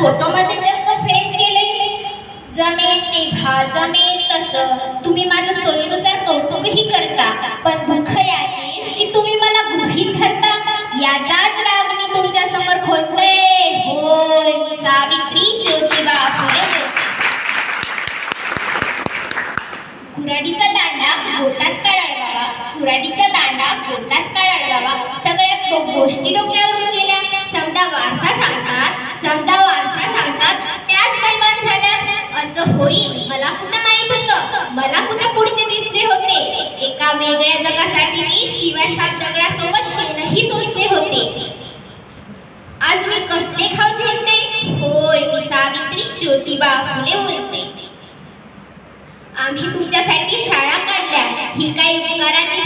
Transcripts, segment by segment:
फोटोमध्ये चक्क फ्रेम केले जमेल तेव्हा जमेल तसं. तुम्ही माझं सोयीनुसार कौतुकही करता पण दुःख याचे की तुम्ही मला गृहीत धरता. याचाच राग मी तुमच्यासमोर खोलतोय. होय मी सावित्री ज्योतिबा फुले कुऱ्हाडीचा ज्योतिबा फुले होते. आम्ही तुमच्यासाठी शाळा काढल्या. ही काही उपकाराची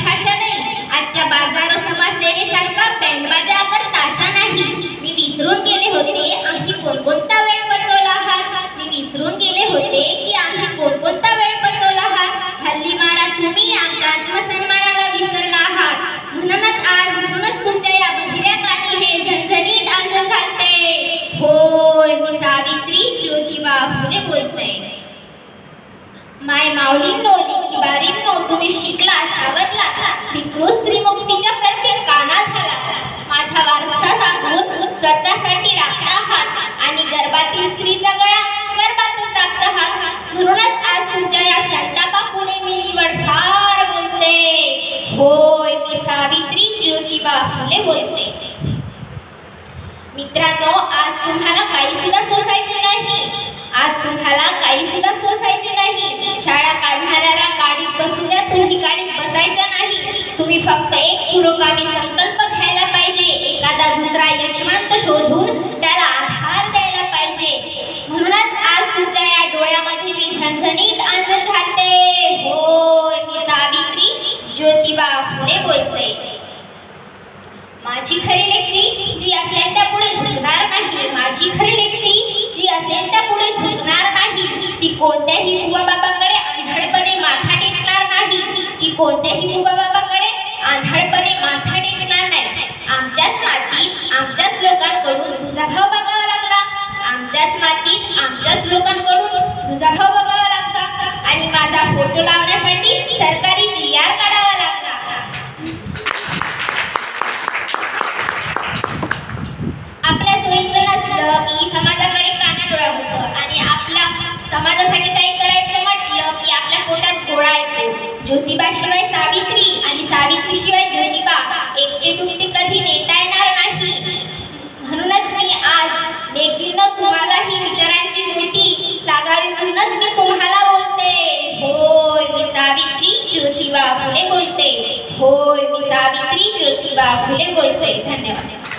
माय माऊलींनो बारींनो तुम्ही शिकला सावरला. विकृत स्त्रीमुक्तीच्या प्रत्येक काना झाला. माझा वारसा सांगून स्वतःसाठी राखता आहात आणि गर्भातील स्त्रीचा गळा गर्भातच दाबता आहात म्हणूनच आज तुमच्या या संतापापुढे मी निवड फार बोलते. होय मी सावित्री ज्योतिबा फुले बोलते. मित्रांनो आज तुम्हाला काही सुद्धा सोसायचे नाही. आज तुम्हाला काही सुद्धा सोसायचे नाही. तुम्ही फक्त एक पुरोगामी संकल्प घ्यायला पाहिजे. एखादा दुसरा यशवंत शोधून त्याला आधार द्यायला पाहिजे. म्हणूनच आज तुमच्या या डोळ्यामध्ये मी झणझणीत आंजण घालते. होय मी सावित्री ज्योतिबा फुले बोलते. माझी खरी लेखी जी असेल त्या पुढे झुकणार नाही. माझी खरी लेखी जी असेल त्या पुढे झुकणार नाही. ती कोणत्याही बुवा बाबाकडे आंधळपणे माथा टेकणार नाही. ती कोणत्याही बुवा बाबा ज्योतिबा फुले बोलते. होय मी सावित्री ज्योतिबा फुले बोलते. धन्यवाद.